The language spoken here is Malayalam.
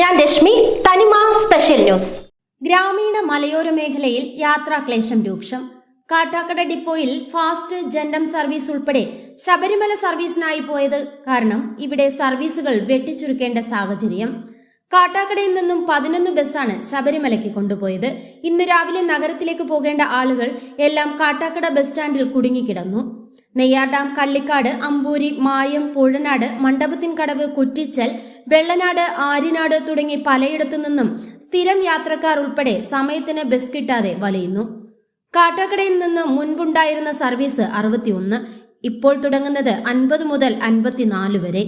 ഞാൻ രശ്മി തനിമ സ്പെഷ്യൽ ന്യൂസ് ഗ്രാമീണ മലയോര മേഖലയിൽ യാത്രാക്ലേശം രൂക്ഷം. കാട്ടാക്കട ഡിപ്പോയിൽ ഫാസ്റ്റ് ജൻഡം സർവീസ് ഉൾപ്പെടെ ശബരിമല സർവീസിനായി പോയത് കാരണം ഇവിടെ സർവീസുകൾ വെട്ടിച്ചുരുക്കേണ്ട സാഹചര്യം. കാട്ടാക്കടയിൽ നിന്നും പതിനൊന്ന് ബസ്സാണ് ശബരിമലയ്ക്ക് കൊണ്ടുപോയത്. ഇന്ന് രാവിലെ നഗരത്തിലേക്ക് പോകേണ്ട ആളുകൾ എല്ലാം കാട്ടാക്കട ബസ് സ്റ്റാൻഡിൽ കുടുങ്ങിക്കിടന്നു. നെയ്യാർഡാം കള്ളിക്കാട് അമ്പൂരി മായം പുഴനാട് മണ്ഡപത്തിൻകടവ് കുറ്റിച്ചൽ വെള്ളനാട് ആര്യനാട് തുടങ്ങി പലയിടത്തു നിന്നും സ്ഥിരം യാത്രക്കാർ ഉൾപ്പെടെ സമയത്തിന് ബസ് കിട്ടാതെ വലയുന്നു. കാട്ടാക്കടയിൽ നിന്ന് മുൻപുണ്ടായിരുന്ന സർവീസ് അറുപത്തിയൊന്ന്. ഇപ്പോൾ തുടങ്ങുന്നത് അൻപത് മുതൽ അൻപത്തിനാല് വരെ.